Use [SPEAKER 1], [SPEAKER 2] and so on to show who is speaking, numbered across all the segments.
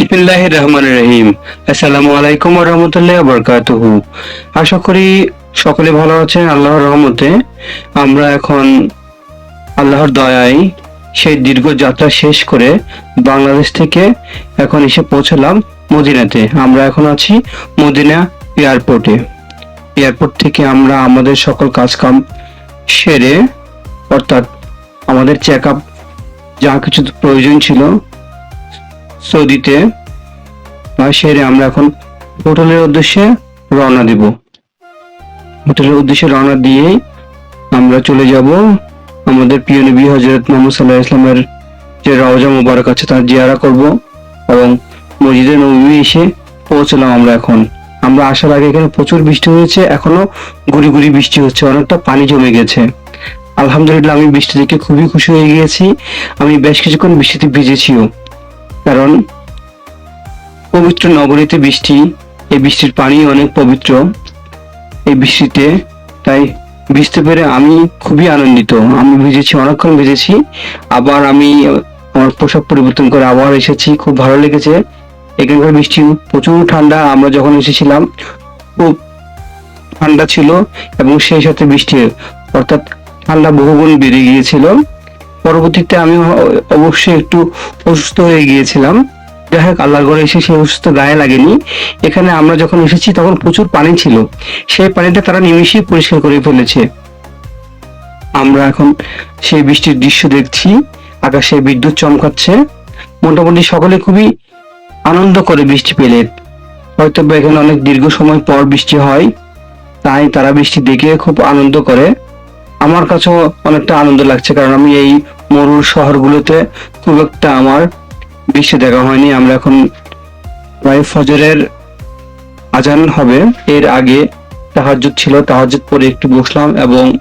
[SPEAKER 1] বিসমিল্লাহ রহমান রহিম আসসালামু আলাইকুম রহমতুল্লাহ বরকাতুহু আশা করি সকলে ভালো আছেন আল্লাহর রহমতে। আমরা এখন আল্লাহর দয়ায় সেই দীর্ঘ যাত্রা শেষ করে বাংলাদেশ থেকে এখন এসে পৌঁছলাম মদিনাতে। আমরা এখন আছি মদিনা এয়ারপোর্টে। এয়ারপোর্ট থেকে আমরা আমাদের সকল কাজকাম সেরে, অর্থাৎ আমাদের চেক আপ যা কিছু প্রয়োজন ছিল সৌদিতে সেরে আমরা এখন হোটেলের উদ্দেশ্যে রওনা দিব। হোটেলের উদ্দেশ্যে রওনা দিয়েই আমরা চলে যাব আমাদের প্রিয় নবী হজরত মোহাম্মদ সাল্লাহ ইসলামের যে রওজা মোবারক আছে তার জিয়ারা করব এবং মসজিদে নবী এসে পৌঁছলাম আমরা এখন। আমরা আসার আগে এখানে প্রচুর বৃষ্টি হয়েছে, এখনও গুড়ি গুড়ি বৃষ্টি হচ্ছে, অনেকটা পানি জমে গেছে। আলহামদুলিল্লাহ আমি বৃষ্টি দেখে খুবই খুশি হয়ে গিয়েছি। আমি বেশ কিছুক্ষণ বৃষ্টিতে ভিজেছিও। কারণ পবিত্র নগরীতে বৃষ্টি, এই বৃষ্টির পানি অনেক পবিত্র। এই বৃষ্টিতে, তাই ভিজতে পেরে আমি খুবই আনন্দিত। আমি ভিজেছি, অনেকক্ষণ ভিজেছি। আবার আমি আমার পোশাক পরিবর্তন করে আবার এসেছি। খুব ভালো লেগেছে। এখানকার বৃষ্টি প্রচুর ঠান্ডা। আমরা যখন এসেছিলাম, খুব ঠান্ডা ছিল এবং সেই সাথে বৃষ্টি। অর্থাৎ ঠান্ডা বহুগুণ বেড়ে গিয়েছিল। পরবর্তীতে আমি অবশ্যই একটু অসুস্থ হয়ে গিয়েছিলাম। যাই হোক, আল্লাহর ঘরে এসে সেই অসুস্থ গায়ে লাগেনি। এখানে আমরা যখন এসেছি, তখন প্রচুর পানি ছিল। সেই পানিটা তারা নিমিশেই পরিষ্কার করে ফেলেছে। আমরা এখন সেই বৃষ্টির দৃশ্য দেখছি। আকাশে বিদ্যুৎ চমকাচ্ছে। মোটামুটি সকলে খুবই আনন্দ করে বৃষ্টি পেলে। হয়তো এখানে অনেক দীর্ঘ সময় পর বৃষ্টি হয়। তাই তারা বৃষ্টি দেখে খুব আনন্দ করে। আমার কাছেও অনেকটা আনন্দ লাগছে, কারণ আমি এই মরুর শহরগুলোতে খুব একটা আমার বৃষ্টি দেখা হয়নি। আমরা এখন প্রায় ফজরের আজান হবে। এর আগে তাহাজ্জুদ ছিল, তাহাজ্জুদ পরে একটু বসলাম এবং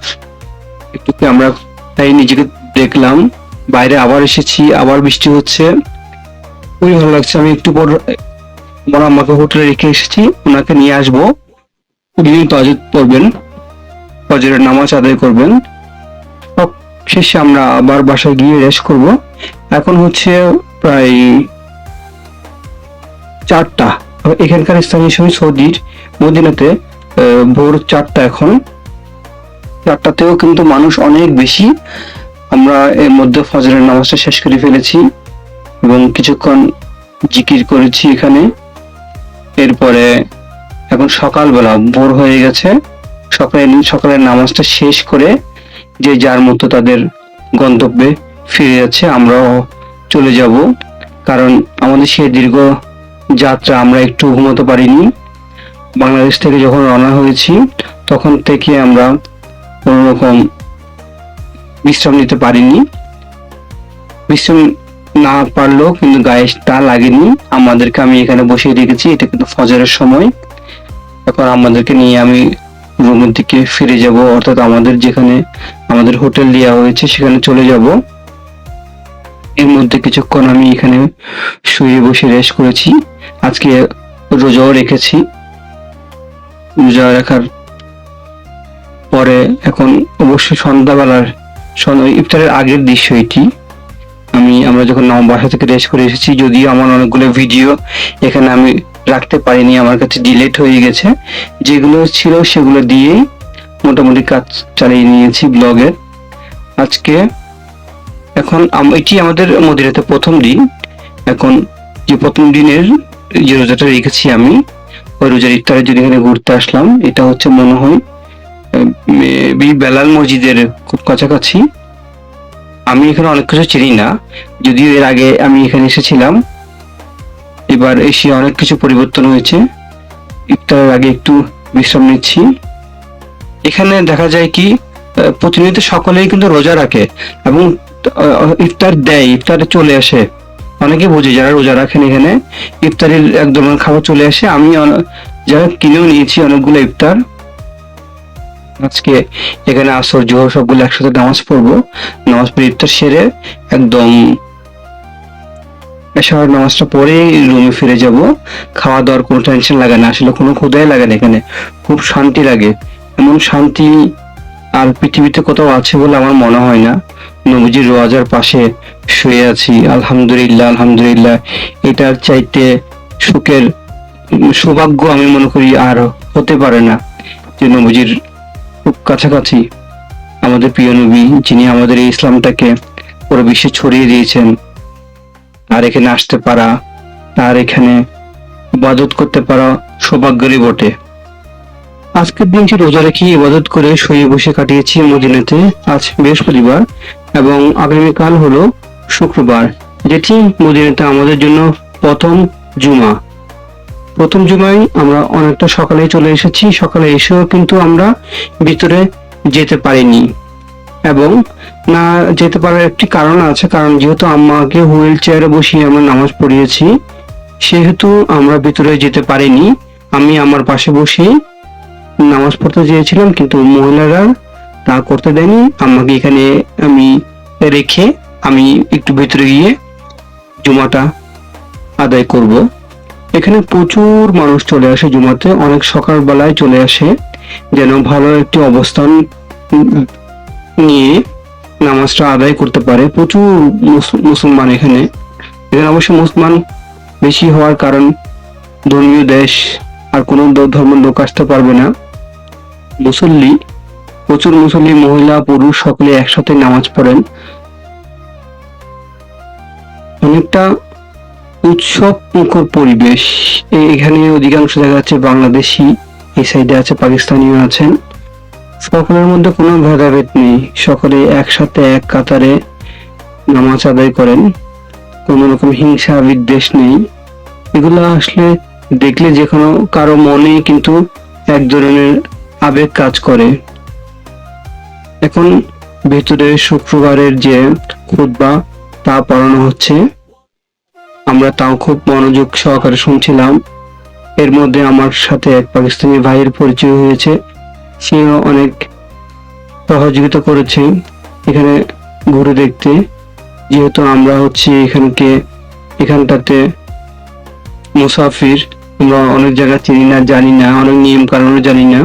[SPEAKER 1] একটু আমরা তাই নিজেকে দেখলাম। বাইরে আবার এসেছি, আবার বৃষ্টি হচ্ছে। খুবই ভালো লাগছে। আমি একটু পর আমার আমাকে হোটেলে রেখে এসেছি, ওনাকে নিয়ে আসব। উনি তাহাজ্জুদ পড়বেন, ফজরের নামাজ আদায় করবেন। শেষে আমরা আবার বাসায় গিয়ে রেস্ট করব। এখন হচ্ছে প্রায় চারটা। এখানকার স্থানীয় সময় সৌদির মদিনাতে ভোর চারটা এখন। চারটাতেও কিন্তু মানুষ অনেক বেশি। আমরা এর মধ্যে ফজরের নামাজটা শেষ করে ফেলেছি এবং কিছুক্ষণ জিকির করেছি এখানে। এরপরে এখন সকালবেলা ভোর হয়ে গেছে। সকালে সকালের নামাজটা শেষ করে যে যার মতো তাদের গন্তব্যে ফিরে যাচ্ছে, আমরাও চলে যাব। কারণ আমাদের সেই দীর্ঘ যাত্রা আমরা একটু ঘুমোতে পারিনি। বাংলাদেশ থেকে যখন রওনা হয়েছি, তখন থেকে আমরা কোনো রকম বিশ্রাম নিতে পারিনি। বিশ্রাম না পারলেও কিন্তু গায়ে তা লাগেনি। আমাদেরকে আমি এখানে বসিয়ে রেখেছি, এটা কিন্তু ফজরের সময়। এখন আমাদেরকে নিয়ে আমি রুমের দিকে ফিরে যাব, অর্থাৎ আমাদের যেখানে আমাদের হোটেল দেওয়া হয়েছে সেখানে চলে যাব। এর মধ্যে কিছুক্ষণ আমি এখানে শুয়ে বসে রেস্ট করেছি। আজকে রোজাও রেখেছি। রোজা রাখার পরে এখন অবশ্যই সন্ধ্যাবেলার, সন- ইফতারের আগের দৃশ্য এটি আমি, আমরা যখন বাসা থেকে রেস্ট করে এসেছি, যদিও আমার অনেকগুলো ভিডিও এখানে আমি রাখতে পারিনি, আমার কাছে ডিলেট হয়ে গেছে। যেগুলো ছিল সেগুলো দিয়েই মোটামুটি কাজ চালিয়ে নিয়েছি ব্লগের। আজকে এখন এটি আমাদের মদিনাতে প্রথম দিন। এখন যে প্রথম দিনের যে রোজাটা রেখেছি আমি, ওই রোজার ইফতারের জন্য এখানে ঘুরতে আসলাম। এটা হচ্ছে মনে হয় বেলাল মসজিদের খুব কাছাকাছি। আমি এখানে অনেক কিছু চিনি না, যদিও এর আগে আমি এখানে এসেছিলাম। এবার এসে অনেক কিছু পরিবর্তন হয়েছে। ইফতারের আগে একটু বিশ্রাম নিচ্ছি। এখানে দেখা যায় কি প্রতিনিয়ত সকলেই কিন্তু রোজা রাখে এবং ইফতার দেয়, ইফতারে চলে আসে। অনেকে বোঝে যারা রোজা রাখেন এখানে, ইফতারের এক ধরনের খাবার চলে আসে। আমি যারা কিনেও নিয়েছি অনেকগুলো ইফতার। আজকে এখানে আসর, জোহর সবগুলো একসাথে নামাজ পড়ব। নামাজ পড়ে ইফতার সেরে একদম এশার নামাজটা পরে রুমে ফিরে যাব। খাওয়া দাওয়ার কোনো টেনশন লাগে না, আসলে কোনো ক্ষুদাই লাগে না এখানে। খুব শান্তি লাগে। এমন শান্তি আর পৃথিবীতে কোথাও আছে বলে আমার মনে হয় না। নবীজির রোয়াজার পাশে শুয়ে আছি। আলহামদুলিল্লাহ আলহামদুলিল্লাহ। এটার চাইতে সুখের সৌভাগ্য আমি মনে করি আর হতে পারে না যে নবীজির খুব কাছাকাছি। আমাদের প্রিয় নবী যিনি আমাদের এই ইসলামটাকে পুরো বিশ্বে ছড়িয়ে দিয়েছেন। আর এখানে আসতে পারা আর এখানে ইবাদত করতে পারা সৌভাগ্যেরই বটে। আজকের দিনটি রোজা রেখে ইবাদত করে শুয়ে বসে কাটিয়েছি মদিনাতে আজ বৃহস্পতিবার এবং আগামীকাল হলো শুক্রবার, যেটি মদিনাতে আমাদের জন্য প্রথম জুমা। প্রথম জুমায় আমরা অনেকটা সকালে চলে এসেছি, সকালে এসেও কিন্তু আমরা ভিতরে যেতে পারিনি। এবং না যেতে পারার একটি কারণ আছে, কারণ যেহেতু আম্মাকে হুইল চেয়ারে বসিয়ে আমরা নামাজ পড়িয়েছি, সেহেতু আমরা ভিতরে যেতে পারিনি। আমি আমার পাশে বসে নামাজ পড়তে চেয়েছিলাম, কিন্তু মহিলারা তা করতে দেয়নি। আমাকে এখানে আমি রেখে আমি একটু ভিতরে গিয়ে জুমাটা আদায় করব। এখানে প্রচুর মানুষ চলে আসে জুমাতে। অনেক সকালবেলায় চলে আসে। যেন ভালো একটি অবস্থান নিয়ে নামাজটা আদায় করতে পারে। প্রচুর মুসলমান এখানে। এখানে অবশ্য মুসলমান বেশি হওয়ার কারণ ধর্মীয় দেশ আর কোনো ধর্মের লোক আসতে পারবে না। মুসল্লি, প্রচুর মুসল্লি মহিলা, পুরুষ সকলে একসাথে নামাজ পড়েন। অনেকটা উৎসব মুখর পরিবেশ। এখানে অধিকাংশ দেখা যাচ্ছে বাংলাদেশি, এই সাইডে আছে, পাকিস্তানিও আছেন। সকলের মধ্যে কোনো ভেদাভেদ নেই। সকলে একসাথে এক কাতারে নামাজ আদায় করেন। কোনো রকম হিংসা, বিদ্বেষ নেই। এগুলো আসলে দেখলে যে কোনো কারও মনে কিন্তু এক ধরনের আবেগ কাজ করে। এখন ভেতরে শুক্রবারের যে খুতবা তা পড়ানো হচ্ছে। আমরা তাও খুব মনোযোগ সহকারে শুনছিলাম। এর মধ্যে আমার সাথে এক পাকিস্তানি ভাইয়ের পরিচয় হয়েছে। সেও অনেক সহযোগিতা করেছে এখানে ঘুরে দেখতে। যেহেতু আমরা হচ্ছে এখানকে, এখানটাতে মুসাফির, আমরা অনেক জায়গা চিনি না, জানি না, অনেক নিয়ম কানুনও জানি না।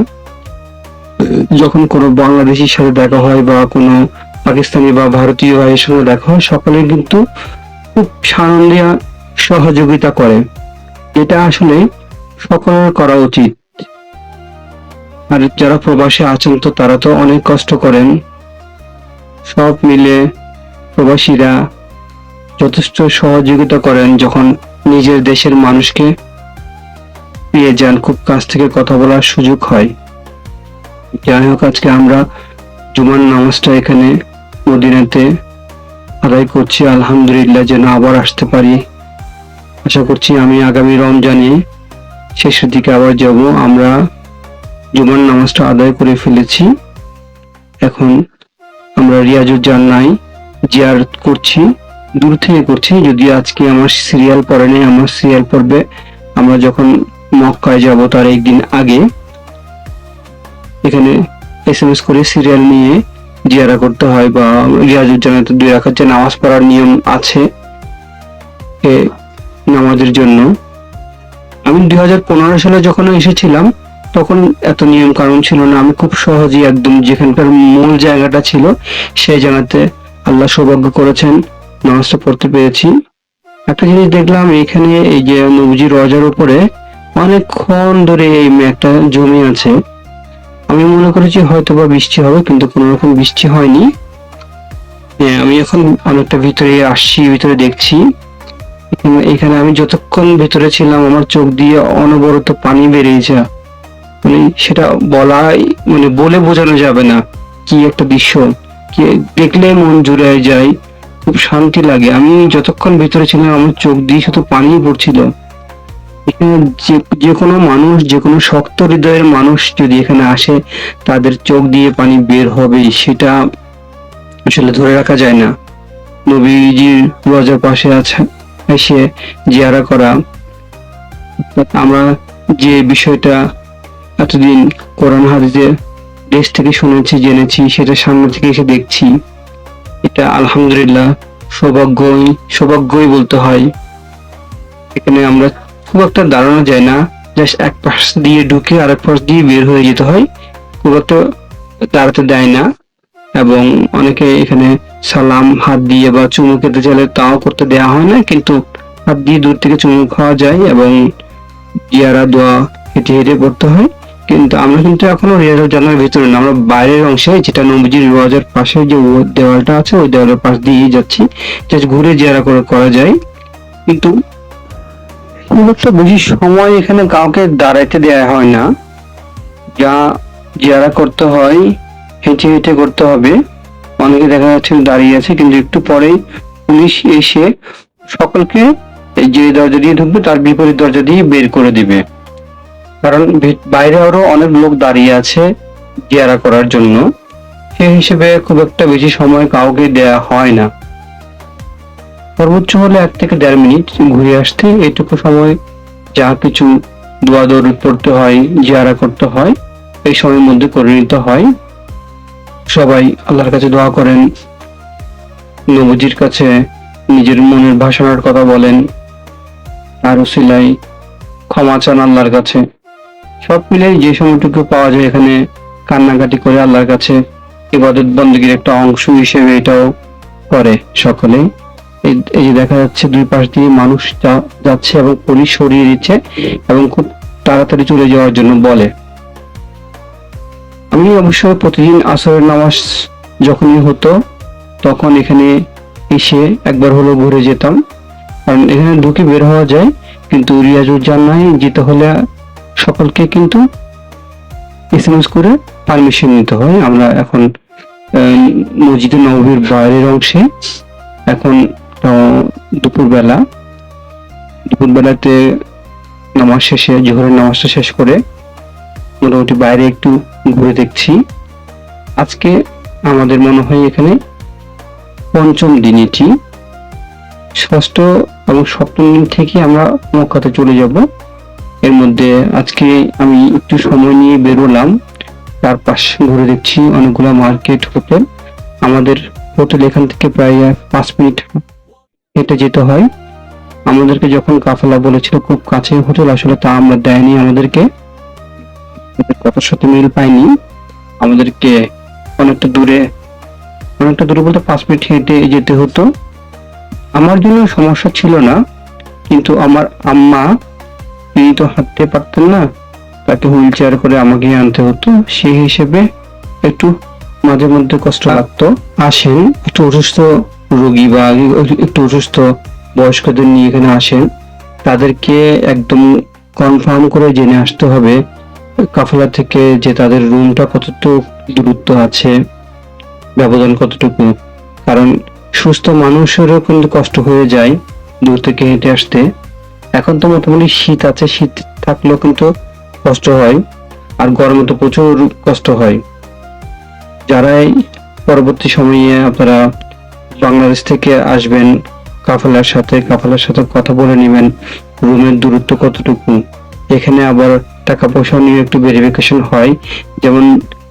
[SPEAKER 1] যখন কোনো বাংলাদেশির সাথে দেখা হয় বা কোনো পাকিস্তানি বা ভারতীয় ভাইয়ের সঙ্গে দেখা হয়, সকলে কিন্তু খুব সানন্দিয়া সহযোগিতা করে। এটা আসলে সকলের করা উচিত। আর যারা প্রবাসে আছেন তো তারা তো অনেক কষ্ট করেন। সব মিলে প্রবাসীরা যথেষ্ট সহযোগিতা করেন যখন নিজের দেশের মানুষকে পেয়ে যান, খুব কাছ থেকে কথা বলার সুযোগ হয়। যাই হোক, আজকে আমরা জুমার নামাজটা এখানে মদিনাতে আদায় করছি। আলহামদুলিল্লাহ যেন আবার আসতে পারি। আশা করছি আমি আগামী রমজানে শেষের দিকে আবার যাব। আমরা জুমার নামাজটা আদায় করে ফেলেছি। এখন আমরা রিয়াজুজ্জান্নাই জিয়ারত করছি, দূর থেকে করছি। যদি আজকে আমার সিরিয়াল পড়ে নেই, আমার সিরিয়াল পড়বে। আমরা যখন মক্কায় যাব তার একদিন আগে, এখানে এস এম এস করে সিরিয়াল নিয়ে জিয়ারা করতে হয় বা রিয়াজুর রিয়াজুজ্জানাতে দুই রাখার যে নামাজ পড়ার নিয়ম আছে নামাজের জন্য। আমি দুই হাজার পনেরো সালে যখন এসেছিলাম তখন এত নিয়ম কানুন ছিল না। আমি খুব সহজেই একদম যেখানকার মূল জায়গাটা ছিল, সেই জায়গাতে আল্লাহ সৌভাগ্য করেছেন, নামাজটা পড়তে পেরেছি। একটা জিনিস দেখলাম, এখানে এই যে নবজি রজার উপরে অনেকক্ষণ ধরে এই একটা জমি আছে। আমি মনে করেছি হয়তো বা বৃষ্টি হবে, কিন্তু কোনো রকম বৃষ্টি হয়নি। হ্যাঁ আমি এখন অনেকটা ভিতরে আসছি, ভিতরে দেখছি। এখানে- আমি যতক্ষণ ভিতরে ছিলাম, আমার চোখ দিয়ে অনবরত পানি বেরিয়েছে। মানে সেটা বলাই মানে বলে বোঝানো যাবে না কি একটা দৃশ্য। কি দেখলে মন জুড়ে যায়, খুব শান্তি লাগে। আমি যতক্ষণ ভিতরে ছিলাম, আমার চোখ দিয়ে শুধু পানি পড়ছিল। এখানে যে যে কোনো মানুষ, যে কোনো শক্ত হৃদয়ের মানুষ যদি এখানে আসে, তাদের চোখ দিয়ে পানি বের হবে, সেটা আসলে ধরে রাখা যায় না। নবীজির রোজার পাশে আছে, এসে জিয়ারা করা। আমরা যে বিষয়টা এতদিন কোরআন হাদিসের দেশ থেকে শুনেছি, জেনেছি, সেটা সামনে থেকে এসে দেখছি। এটা আলহামদুলিল্লাহ সৌভাগ্যই সৌভাগ্যই বলতে হয়। এখানে আমরা খুব একটা দাঁড়ানো যায় না, জাস্ট এক পাশ দিয়ে ঢুকে আরেক পাশ দিয়ে বের হয়ে যেতে হয়। খুব একটা দাঁড়াতে দেয় না এবং অনেকে এখানে সালাম, হাত দিয়ে বা চুমু খেতে চাইলে তাও করতে দেওয়া হয় না, কিন্তু হাত দিয়ে দূর থেকে চুমু খাওয়া যায় এবং ইয়ারা দোয়া হেঁটে হেঁটে করতে হয়। কিন্তু আমরা কিন্তু এখনও রিয়াজের জানার ভিতরে না। আমরা বাইরের অংশে, যেটা নবজির রিওয়াজের পাশে যে দেওয়ালটা আছে, ওই দেওয়ালের পাশ দিয়ে যাচ্ছি। জাস্ট ঘুরে জিয়ারা করে করা যায়। কিন্তু খুব একটা বেশি সময় এখানে কাউকে দাঁড়াইতে দেওয়া হয় না। যা জিয়ারা করতে হয়, হেঁটে হেঁটে করতে হবে। অনেকে দেখা যাচ্ছে দাঁড়িয়ে আছে, কিন্তু একটু পরেই পুলিশ এসে সকলকে যে দরজা দিয়ে ঢুকবে, তার বিপরীত দরজা দিয়ে বের করে দিবে। কারণ বাইরে আরও অনেক লোক দাঁড়িয়ে আছে জিয়ারা করার জন্য। সেই হিসেবে খুব একটা বেশি সময় কাউকে দেয়া হয় না। সর্বোচ্চ হলে এক থেকে দেড় মিনিট ঘুরে আসতে এইটুকু সময় যা কিছু দোয়া দৌড় পড়তে হয়, জিয়ারা করতে হয়, এই সময়ের মধ্যে করে নিতে হয়। সবাই আল্লাহর কাছে দোয়া করেন। নবজির কাছে নিজের মনের ভাষণার কথা বলেন। আর সিলাই ক্ষমা চান আল্লাহর কাছে। সব মিলে যে সময়টুকু পাওয়া যায় এখানে কান্নাকাটি করে আল্লাহর কাছে ইবাদত বন্দীগীর একটা অংশ হিসেবে এটাও করে সকলে এই যে দেখা যাচ্ছে দুই পাশ দিয়ে মানুষ যাচ্ছে এবং পুলিশ সরিয়ে দিচ্ছে এবং খুব তাড়াতাড়ি চলে যাওয়ার জন্য বলে। আমি অবশ্য প্রতিদিন আসরের নামাজ যখনই হতো, তখন এখানে এসে একবার হলো ঘুরে যেতাম। কারণ এখানে ঢুকে বের হওয়া যায়, কিন্তু রিয়াজুজ্জানায় যেতে হলে সকলকে কিন্তু এস এম এস করে পারমিশন নিতে হয়। আমরা এখন মসজিদে নবীর বাইরের অংশে এখন দুপুরবেলা, দুপুরবেলাতে নামাজ শেষে, জোহরের নামাজটা শেষ করে মোটামুটি বাইরে একটু ঘুরে দেখছি। আজকে আমাদের মনে হয় এখানে পঞ্চম দিন এটি ষষ্ঠ এবং সপ্তম দিন থেকে আমরা মক্কাতে চলে যাব। এর মধ্যে আজকে আমি একটু সময় নিয়ে বেরোলাম চারপাশ ঘুরে দেখছি অনেকগুলো মার্কেট, হোটেল। আমাদের হোটেল এখান থেকে প্রায় পাঁচ মিনিট হেঁটে যেতে হয়। আমাদেরকে যখন কাফেলা বলেছিল খুব কাছে হোটেল, আসলে তা আমরা দেয়নি আমাদেরকে। আমাদের কথার সাথে মিল পাইনি আমাদেরকে অনেকটা দূরে অনেকটা দূরে বলতে পাঁচ মিনিট হেঁটে যেতে হতো। আমার জন্য সমস্যা ছিল না, কিন্তু আমার আম্মা তিনি তো হাঁটতে পারতেন না। তাকে হুইল চেয়ার করে আমাকে আনতে হতো। সেই হিসেবে একটু মাঝে মধ্যে কষ্ট লাগতো। আসেন একটু অসুস্থ রোগী বা একটু অসুস্থ বয়স্কদের নিয়ে এখানে আসেন। তাদেরকে একদম কনফার্ম করে জেনে আসতে হবে কাফেলা থেকে যে তাদের রুমটা কতটুকু দূরত্ব আছে ব্যবধান কতটুকু। কারণ সুস্থ মানুষেরও কিন্তু কষ্ট হয়ে যায় দূর থেকে হেঁটে আসতে। এখন তো মোটামুটি শীত আছে, শীত থাকলেও কিন্তু কষ্ট হয় আর গরমে তো প্রচুর কষ্ট হয়। যারাই পরবর্তী সময়ে আপনারা বাংলাদেশ থেকে আসবেন, কাফেলার সাথে কাফেলার সাথে কথা বলে নেবেন রুমের দূরত্ব কতটুকু? এখানে আবার টাকা পয়সা নিয়ে একটু ভেরিফিকেশন হয়। যেমন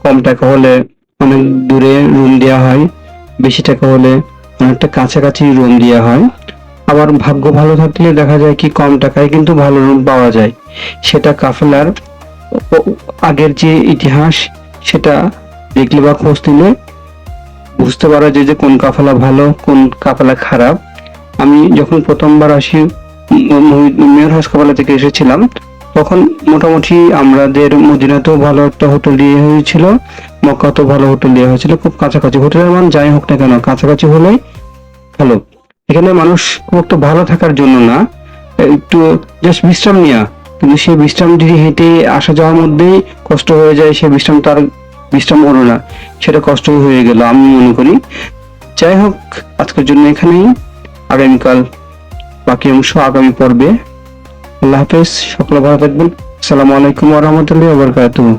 [SPEAKER 1] কম টাকা হলে অনেক দূরে রুম দেওয়া হয়, বেশি টাকা হলে অনেকটা কাছাকাছি রুম দেওয়া হয়। আবার ভাগ্য ভালো থাকলে দেখা যায় কি কম টাকায় কিন্তু ভালো রুম পাওয়া যায়। সেটা কাফেলার আগের যে ইতিহাস, সেটা দেখলে বা খোঁজ দিলে বুঝতে পারা যায় যে কোন কাফেলা ভালো, কোন কাফেলা খারাপ। আমি যখন প্রথমবার আসি মেয়র হাউস কাফেলা থেকে এসেছিলাম, তখন মোটামুটি আমাদের মদিনাতেও ভালো একটা হোটেল দিয়ে হয়েছিল, মক্কাতেও ভালো হোটেল দেওয়া হয়েছিল, খুব কাছাকাছি। হোটেলের মান যাই হোক না কেন, কাছাকাছি হলেই ভালো। এখানে মানুষ খুব ভালো থাকার জন্য না। একটু জাস্ট বিশ্রাম নেওয়া কিন্তু সেই বিশ্রাম যদি হেঁটে আসা যাওয়ার মধ্যেই কষ্ট হয়ে যায়, সেই বিশ্রাম তার বিশ্রাম হলো না। সেটা কষ্ট হয়ে গেল আমি মনে করি। যাই হোক, আজকের জন্য এখানেই। আগামীকাল বাকি অংশ আগামী পর্বে। আল্লাহ হাফেজ, সকলে ভালো থাকবেন। আসসালামু আলাইকুম ওয়া বারাকাতুহু।